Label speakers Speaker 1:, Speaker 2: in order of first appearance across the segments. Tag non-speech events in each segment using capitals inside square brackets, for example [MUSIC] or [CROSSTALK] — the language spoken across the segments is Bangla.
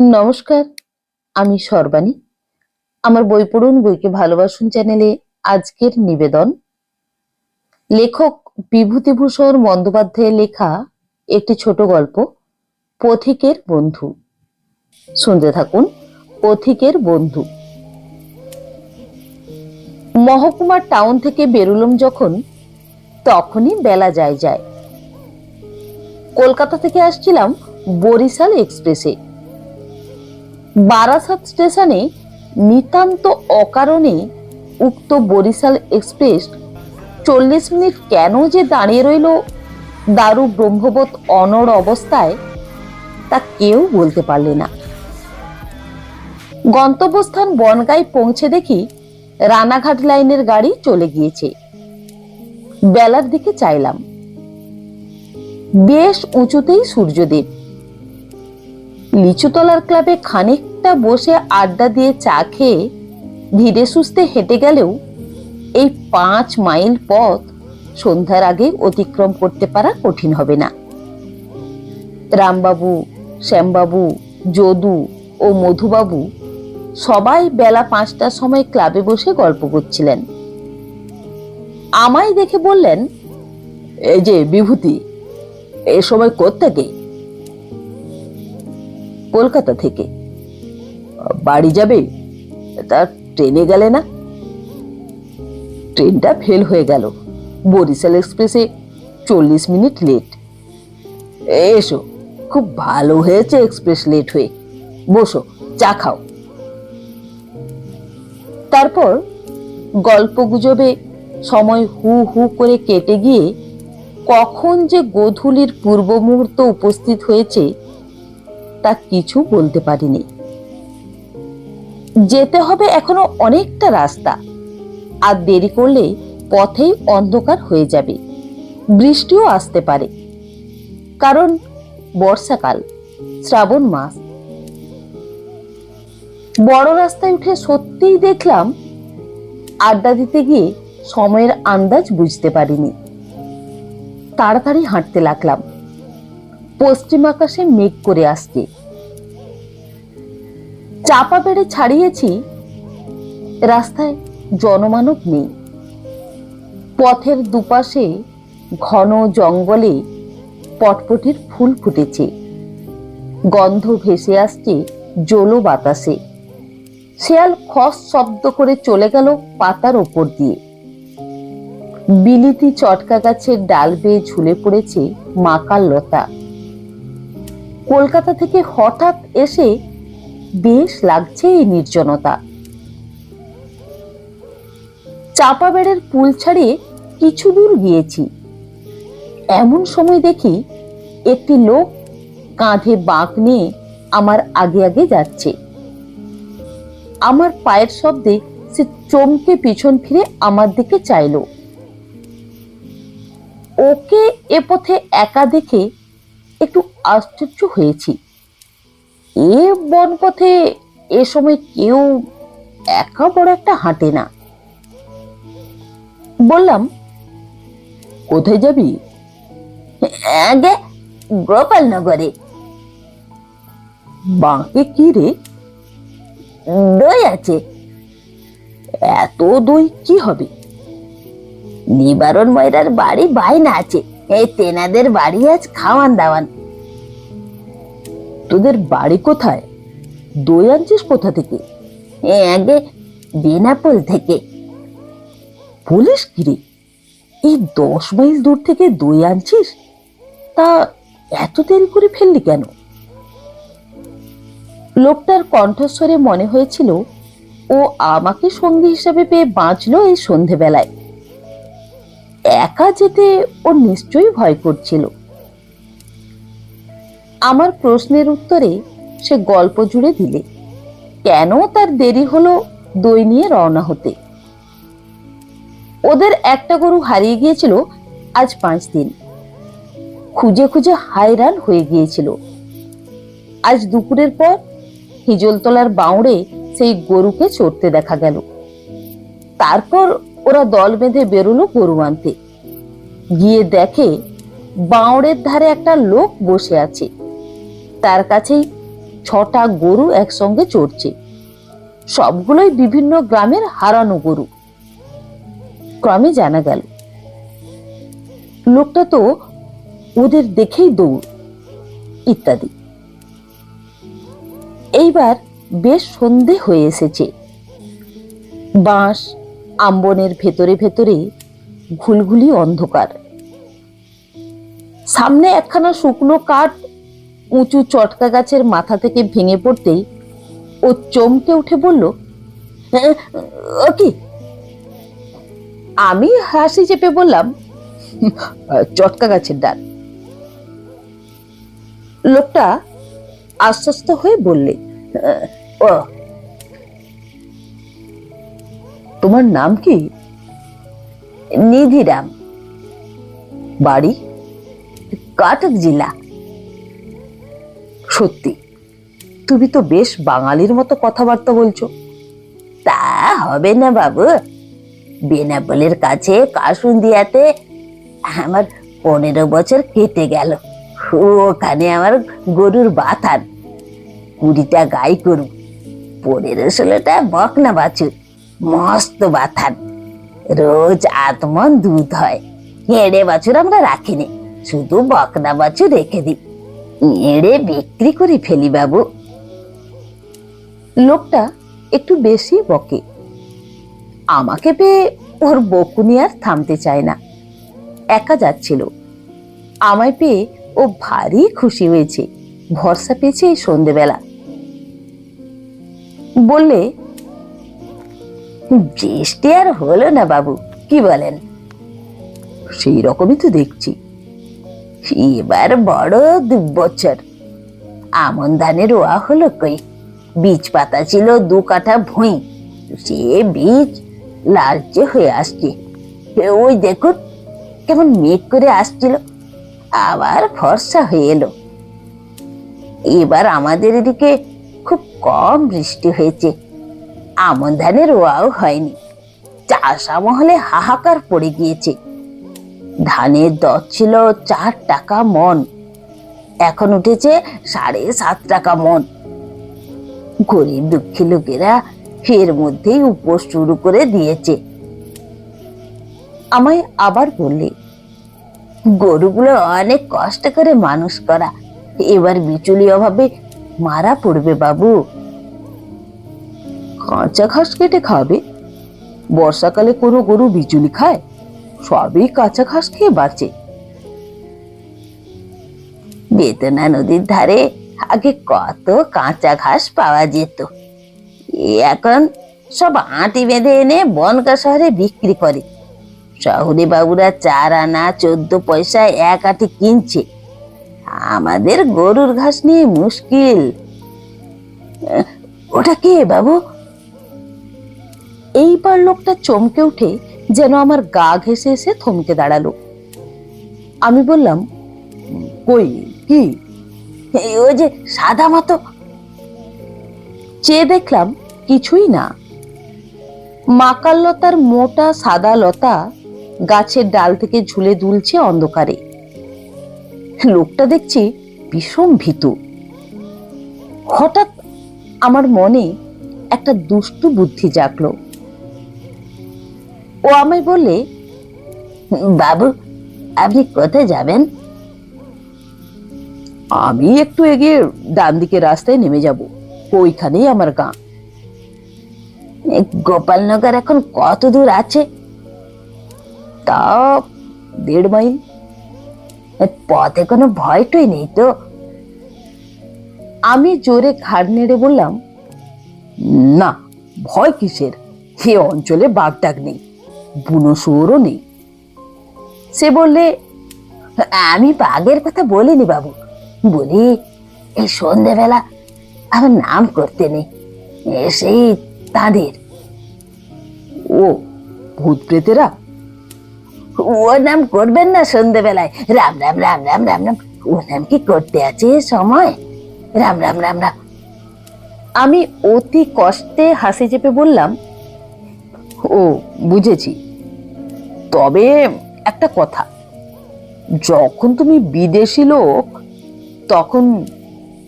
Speaker 1: নমস্কার, আমি সর্বাণী। আমার বই পড়ুন, বইকে ভালোবাসুন চ্যানেলে আজকের নিবেদন। লেখক বিভূতিভূষণ বন্দ্যোপাধ্যায়ের লেখা একটি ছোট গল্প, পথিকের বন্ধু। শুনতে থাকুন, পথিকের বন্ধু। মহকুমার টাউন থেকে বেরুলম যখন, তখনই বেলা যায় যায়। কলকাতা থেকে আসছিলাম বরিশাল এক্সপ্রেসে। বারাসাত স্টেশনে নিতান্ত অকারণে উক্ত বরিশাল এক্সপ্রেস চল্লিশ মিনিট কেন যে দাঁড়িয়ে রইল দারু ব্রহ্মবোধ অনর অবস্থায় তা কেউ বলতে পারলে না। গন্তব্যস্থান বনগাঁয় পৌঁছে দেখি রানাঘাট লাইনের গাড়ি চলে গিয়েছে। বেলার দিকে চাইলাম। বেশ উঁচুতেই সূর্যদেব। লিচুতলার ক্লাবে খানিকটা বসে আড্ডা দিয়ে চা খেয়ে ধীরে সুস্থে হেঁটে গেলেও এই পাঁচ মাইল পথ সন্ধ্যার আগে অতিক্রম করতে পারা কঠিন হবে না। রামবাবু, শ্যামবাবু, যদু ও মধুবাবু সবাই বেলা পাঁচটার সময় ক্লাবে বসে গল্প করছিলেন। আমায় দেখে বললেন, এই যে বিভূতি, এ সময় কোত্থেকে? কলকাতা থেকে। বাড়ি যাবে? তা ট্রেনে গেলে না? ট্রেনটা ফেল হয়ে গেল। বরিশাল এক্সপ্রেসে চল্লিশ মিনিট লেট। এসো, খুব ভালো হয়েছে এক্সপ্রেস লেট হয়ে। বসো, চা খাও। তারপর গল্প গুজবে সময় হু হু করে কেটে গিয়ে কখন যে গোধূলির পূর্ব মুহূর্ত উপস্থিত হয়েছে তা কিছু বলতে পারিনি। যেতে হবে এখনও অনেকটা রাস্তা। আর দেরি করলে পথেই অন্ধকার হয়ে যাবে। বৃষ্টিও আসতে পারে। কারণ বর্ষাকাল, শ্রাবণ মাস। বড় রাস্তায় উঠে সত্যিই দেখলাম আড্ডা দিতে গিয়ে সময়ের আন্দাজ বুঝতে পারিনি। তাড়াতাড়ি হাঁটতে লাগলাম। পশ্চিম আকাশে মেঘ করে আসছে। চাপা বেড়ে ছাড়িয়েছি, রাস্তায় জনমানব নেই। পথের দুপাশে ঘন জঙ্গলে পটপটির ফুল ফুটেছে। গন্ধ ভেসে আসছে জলো বাতাসে। শেয়াল খস শব্দ করে চলে গেল পাতার ওপর দিয়ে। বিলিতি চটকা গাছের ডাল বেয়ে ঝুলে পড়েছে মাকাল লতা। কলকাতা থেকে হঠাৎ এসে বেশ লাগছে এই নির্জনতা। চাপা বেড়ের পুল ছাড়িয়ে কিছু দূর গিয়েছি। এমন সময় দেখি একটি লোক কাঁধে বাঁক নিয়ে আমার আগে আগে যাচ্ছে। আমার পায়ের শব্দে সে চমকে পিছন ফিরে আমার দিকে চাইলো। ওকে এ পথে একা দেখে একটু আশ্চর্য হয়েছি। এ বন পথে এ সময় কেউ একা বড় একটা হাঁটে না। বললাম, কোথায় যাবি? গোপালনগরে। বাঁকে কি রে? দই আছে। এত দই কি হবে? নিবারণ ময়রার বাড়ি বাইনা আছে। এই তেনাদের বাড়ি আজ খাওয়ান দাওয়ান। তোদের বাড়ি কোথায়? দই আনছিস কোথা থেকে? এ, আগে বেনাপোল থেকে। পুলিশ কিরে এই দশ মাইল দূর থেকে দই আনছিস? তা এত দেরি করে ফেললি কেন? লোকটার কণ্ঠস্বরে মনে হয়েছিল, ও আমাকে সঙ্গী হিসাবে পেয়ে বাঁচলো এই সন্ধেবেলায়। একা যেতে ওর নিশ্চয়ই ভয় করছিল। আমার প্রশ্নের উত্তরে সে গল্প জুড়ে দিলে, কেন তার দেরি হলো দই নিয়ে রওনা হতে? ওদের একটা গরু হারিয়ে গিয়েছিল আজ পাঁচ দিন। খুঁজে খুঁজে হায়রান হয়ে গিয়েছিল। আজ দুপুরের পর হিজলতলার বাউড়ে সেই গরুকে চড়তে দেখা গেল। তারপর ওরা দল বেঁধে বেরোলো গরু আনতে। গিয়ে দেখে বাঁওড়ের ধারে একটা লোক বসে আছে। তার কাছেই ছটা গরু একসঙ্গে চড়ছে। সবগুলোই বিভিন্ন গ্রামের হারানো গরু। ক্রমে জানা গেল, লোকটা তো ওদের দেখেই দৌড়, ইত্যাদি। এইবার বেশ সন্ধে হয়ে এসেছে। বাঁশ, আম্বনের ভেতরে ভেতরে ঘুলঘুলি অন্ধকার। সামনে একখানা শুকনো কাঠ উঁচু চটকা গাছের মাথা থেকে ভেঙে পড়তেই ও চমকে উঠে বলল "এ, ও কি? আমি হাসি চেপে বললাম চটকা গাছের ডাল। লোকটা আশ্বস্ত হয়ে বললে তোমার নাম কি? নিধিরাম বাড়ি কাটক জেলা। সত্যি, তুমি তো বেশ বাঙালির মতো কথাবার্তা বলছো। তা হবে না বাবু। বেনাপোলের কাছে কাসুন্দিয়াতে আমার পনেরো বছর কেটে গেল। ওখানে আমার গরুর বাথান। কুড়িটা গাই গরু, পনেরো ষোলোটা বকনা বাছুর, মস্ত বাথান। রোজ আতমন দুধ হয়। এড়ে বাছুর আমরা রাখিনি, শুধু বকনা বাছুর রেখে দিই। এড়ে বিক্রি করে ফেলি বাবু। লোকটা একটু বেশি বকে। আমাকে পেয়ে ওর বকুনি আর থামতে চায় না। একা যাচ্ছিল। আমায় পেয়ে ও ভারী খুশি হয়েছে। ভরসা পেয়েছে এই সন্ধেবেলা। বললে বৃষ্টি আর হলো না বাবু, কি বলেন? সেই রকমই তো দেখছি। এবার বড় দুবছর। আমন ধানের রোয়া হলো কই? বীজ পাতা ছিল দু কাঠা ভুঁই। সে বীজ লালচে হয়ে আসছে। ওই দেখুন, কেমন মেঘ করে আসছিল। আবার ফর্সা হয়ে এলো। এবার আমাদের এদিকে খুব কম বৃষ্টি হয়েছে। আমন ধানের রোয়াও হয়নি। চাষা মহলে হাহাকার পড়ে গিয়েছে। ধানের দর ছিল চার টাকা মন। এখন উঠেছে সাড়ে সাত টাকা মন। গরিব দুঃখী লোকেরা এর মধ্যেই উপোস শুরু করে দিয়েছে। আমায় আবার বললে, গরুগুলো অনেক কষ্ট করে মানুষ করা। এবার বিচুলি অভাবে মারা পড়বে বাবু। কাঁচা ঘাস কেটে খাবে। বর্ষাকালে কোনো গরু বিচুলি খায়, সবই কাঁচা ঘাস খেয়ে বাঁচে। বেতনা নদীর ধারে আগে কত কাঁচা ঘাস পাওয়া যেত। এখন সব আঁটি বেঁধে এনে বনগা শহরে বিক্রি করে। শহরে বাবুরা চার আনা চোদ্দ পয়সায় এক আটি কিনছে। আমাদের গরুর ঘাস নিয়ে মুশকিল। ওটা কে বাবু? এইবার লোকটা চমকে উঠে যেন আমার গা ঘেসে এসে থমকে দাঁড়াল। আমি বললাম, কই, কি? ওই যে সাদা মতো। চেয়ে দেখলাম কিছুই না। মাকাল লতার মোটা সাদা লতা গাছের ডাল থেকে ঝুলে দুলছে অন্ধকারে। লোকটা দেখছি ভীষণ ভীতু। হঠাৎ আমার মনে একটা দুষ্টু বুদ্ধি জাগলো। ও আমায় বললে, বাবু, আপনি কোথায় যাবেন? আমি একটু এগিয়ে ডান দিকে রাস্তায় নেমে যাব, ওইখানেই আমার গাঁ। গোপালনগর এখন কত দূর আছে? তা দেড় মাইল। পথে কোনো ভয় টই নেই তো? আমি জোরে ঘাড় নেড়ে বললাম, না, ভয় কিসের? সে অঞ্চলে বাগডাক নেই। বুনো শুয়োরও নেই। সে বললে, আমি বাঘের কথা বলিনি বাবু। বলি, এই সন্ধেবেলা আমার নাম করতে নেই। সেই তাদের। ও, ভূত প্রেতেরা? ও নাম করবেন না সন্ধেবেলায়। রাম রাম রাম রাম রাম রাম। ও নাম কি করতে আছে সময়? রাম রাম রাম রাম। আমি অতি কষ্টে হাসি চেপে বললাম ও বুঝেছি। তবে একটা কথা, যখন তুমি বিদেশি লোক, তখন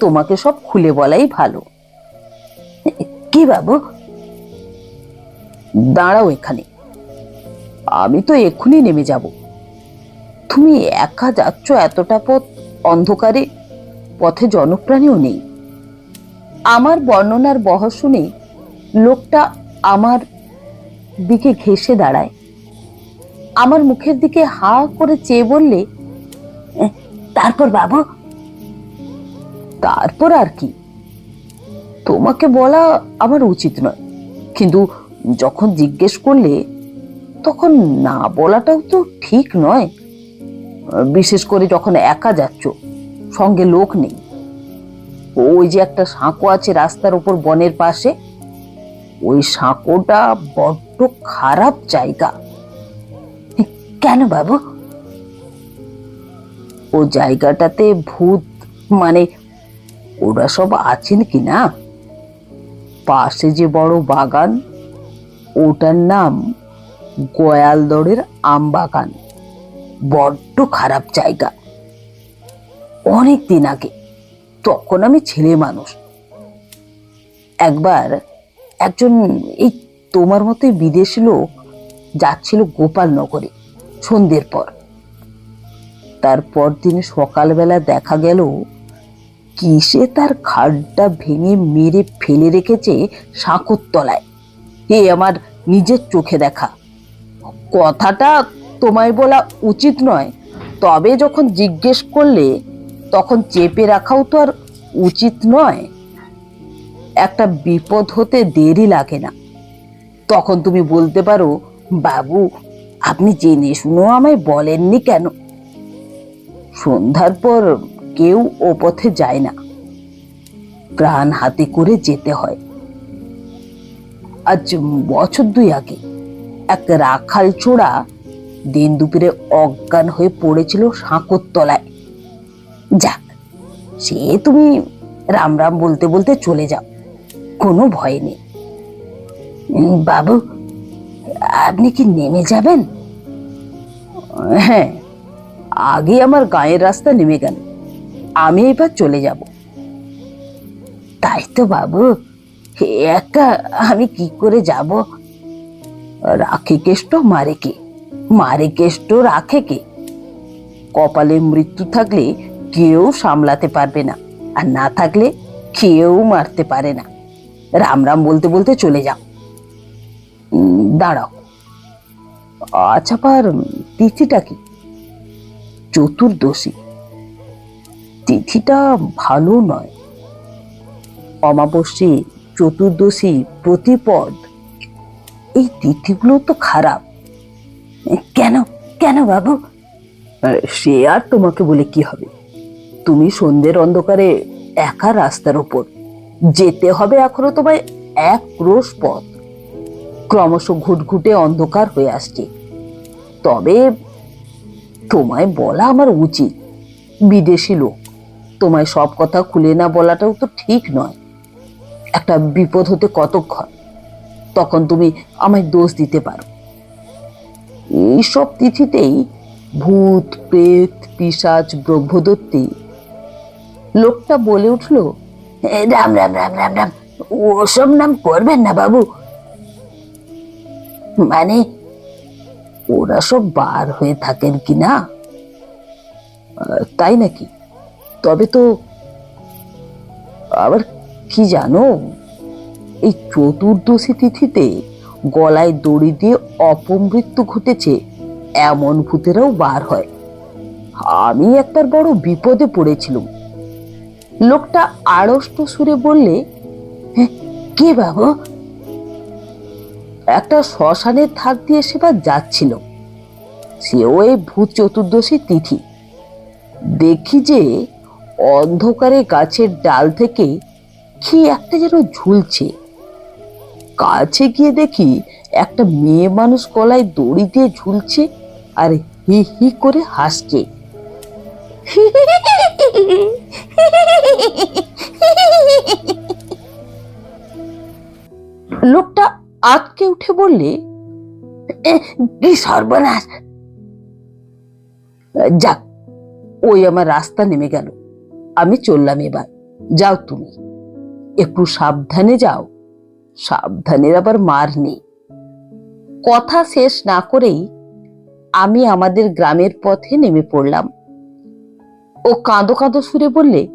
Speaker 1: তোমাকে সব খুলে বলাই ভালো। কি বাবু? দাঁড়াও এখানে। আমি তো এক্ষুনি নেমে যাব। তুমি একা যাচ্ছ এতটা পথ, অন্ধকারে পথে জনপ্রাণীও নেই। আমার বর্ণনার বহর শুনে লোকটা আমার দিকে ঘেসে দাঁড়ায়। আমার মুখের দিকে হা করে চেয়ে বললে "এ, তারপর বাবু? তারপর আর কি? তোমাকে বলা আমার উচিত নয়। কিন্তু যখন জিজ্ঞেস করলে তখন না বলাটাও তো ঠিক নয়। বিশেষ করে যখন একা যাচ্ছ সঙ্গে লোক নেই। ওই যে একটা সাঁকো আছে রাস্তার উপর বনের পাশে ওই সাঁকোটা বড্ড খারাপ জায়গা। কেন বাবু? ও জায়গাটাতে ভূত মানে ওরা সব আছেন কি না পাশে যে বড় বাগান, ওটার নাম গয়ালদরের আম বাগান বড্ড খারাপ জায়গা। অনেক দিন আগে তখন আমি ছেলে মানুষ। একবার একজন এই তোমার মতোই বিদেশি লোক যাচ্ছিল গোপালনগরে সন্ধ্যের পর। তারপর দিন সকালবেলা দেখা গেল, কিসে তার খাড্ডা ভেঙে মেরে ফেলে রেখেছে সাঁকোর তলায়। এ আমার নিজের চোখে দেখা। কথাটা তোমায় বলা উচিত নয়, তবে যখন জিজ্ঞেস করলে তখন চেপে রাখাও তো আর উচিত নয়। একটা বিপদ হতে দেরি লাগে না। তখন তুমি বলতে পারো, বাবু, আপনি জেনে শুনেও আমায় বলেননি কেন? সন্ধ্যার পর কেউ ও পথে যায় না। প্রাণ হাতে করে যেতে হয়। আজ বছর দুই আগে এক রাখাল ছোড়া দিন দুপুরে অজ্ঞান হয়ে পড়েছিল সাঁকোর তলায়। যাক, সে তুমি রাম রাম বলতে বলতে চলে যাও, কোনো ভয় নেই। বাবু, আপনি কি নেমে যাবেন? হ্যাঁ আগে আমার গায়ের রাস্তা নেমে গেল। আমি এবার চলে যাব। তাই তো বাবু একা আমি কি করে যাব? রাখে কেষ্ট, মারে কে? মারে কেষ্ট, রাখে কে? কপালে মৃত্যু থাকলে কেউ সামলাতে পারবে না, আর না থাকলে কেউ মারতে পারে না। রাম রাম বলতে বলতে চলে যাও। দাঁড়াও। আচ্ছা পার তিথিটা কি? চতুর্দশী। তিথিটা ভালো নয়। অমাবস্যী চতুর্দশী প্রতিপদ। এই তিথিগুলো তো খারাপ। কেন? কেন বাবু? সে আর তোমাকে বলে কি হবে? তুমি সন্ধ্যের অন্ধকারে একা রাস্তার ওপর। যেতে হবে এখনও তোমায় এক ক্রোশ পথ। ক্রমশ ঘুটঘুটে অন্ধকার হয়ে আসছে। তবে তোমায় বলা আমার উচিত বিদেশি লোক তোমায় সব কথা খুলে না বলাটাও তো ঠিক নয়। একটা বিপদ হতে কতক্ষণ? তখন তুমি আমায় দোষ দিতে পারো। এইসব তিথিতেই ভূত প্রেত পিসাচ ব্রহ্মদত্তি লোকটা বলে উঠল "এ, রাম রাম রাম রাম রাম ওসব নাম করবেন না বাবু। মানে ওরা সব বার হয়ে থাকেন কি না তাই নাকি? তবে তো আবার কি জানো? এই চতুর্দশী তিথিতে গলায় দড়ি দিয়ে অপমৃত্যু ঘটেছে এমন ভূতেরাও বার হয়। আমি একবার বড় বিপদে পড়েছিলাম। লোকটা আড়ষ্ট সুরে বললে "হ্যাঁ, কে বাবু? একটা শ্মশানের থাক দিয়ে সেবার যাচ্ছিল। সেও এই ভূত চতুর্দশী তিথি। দেখি যে অন্ধকারে গাছের ডাল থেকে কি একটা যেন ঝুলছে। কাছে গিয়ে দেখি একটা মেয়ে মানুষ গলায় দড়ি দিয়ে ঝুলছে আর হি হি করে হাসছে। [LAUGHS] লোকটা আটকে উঠে বললে কি সর্বনাশ। যাক, ওই আমার রাস্তা নেমে গেল। আমি চললাম এবার। যাও তুমি। একটু সাবধানে যাও। সাবধানের আবার মার নেই কথা শেষ না করেই আমি আমাদের গ্রামের পথে নেমে পড়লাম। ও কাঁদো কাঁদো সুরে বললে,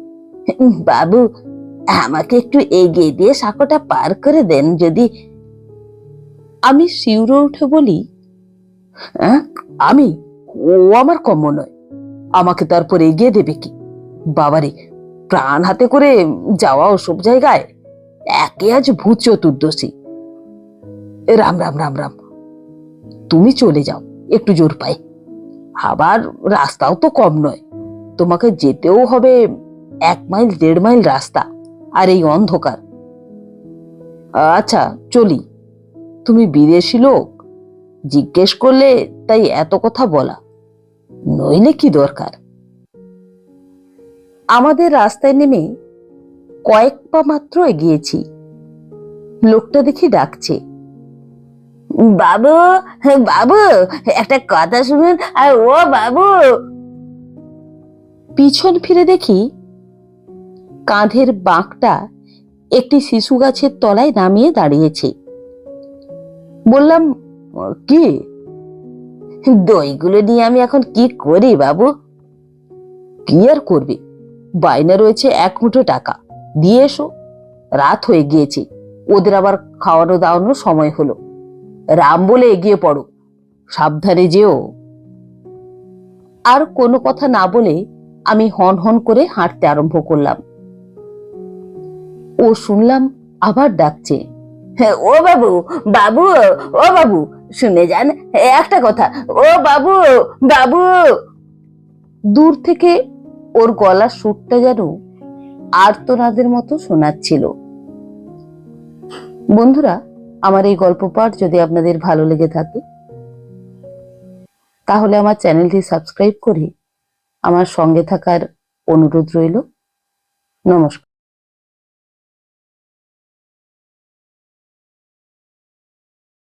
Speaker 1: বাবু, আমাকে একটু এগিয়ে দিয়ে সাঁকোটা পার করে দেন যদি আমি শিউরে উঠে বলি "হ্যাঁ, আমি? ও আমার কম্য নয়। আমাকে তারপর এগিয়ে দেবে কি? বাবারে প্রাণ হাতে করে যাওয়া ওসব জায়গায় একে আজ ভূত চতুর্দশী। রাম রাম রাম রাম। তুমি চলে যাও একটু জোর পাই আবার রাস্তাও তো কম নয়। তোমাকে যেতেও হবে এক মাইল দেড় মাইল রাস্তা আর এই অন্ধকার। আচ্ছা চলি। তুমি বিদেশি লোক? জিজ্ঞেস করলে তাই এত কথা বলা। নইলে কি দরকার? আমাদের রাস্তায় নেমে কয়েক পা মাত্র এগিয়েছি। লোকটা দেখি ডাকছে। বাবু বাবু, একটা কথা শুনুন। আর ও বাবু। পিছন ফিরে দেখি কাঁধের বাঁকটা একটি শিশু গাছের তলায় নামিয়ে দাঁড়িয়েছে। বললাম কি? দইগুলো নিয়ে আমি এখন কি করি বাবু? কি আর করবে? বাইনা রয়েছে এক মুঠো টাকা। দিয়ে এসো। রাত হয়ে গিয়েছে। ওদের আবার খাওয়ানো দাওয়ানোর সময় হলো। রাম বলে এগিয়ে পড়ো। সাবধানে যেও। আর কোনো কথা না বলে আমি হন হন করে হাঁটতে আরম্ভ করলাম। ও শুনলাম আবার ডাকছে। ও বাবু বাবু, ও বাবু, শুনে যান। একটা কথা, ও বাবু বাবু। দূর থেকে ওর গলার সুরটা যেন আর্তনাদের মতো শোনাচ্ছিল। বন্ধুরা, আমার এই গল্প পাঠ যদি আপনাদের ভালো লেগে থাকে, তাহলে আমার চ্যানেলটি সাবস্ক্রাইব করে আমার সঙ্গে থাকার অনুরোধ রইল। নমস্কার।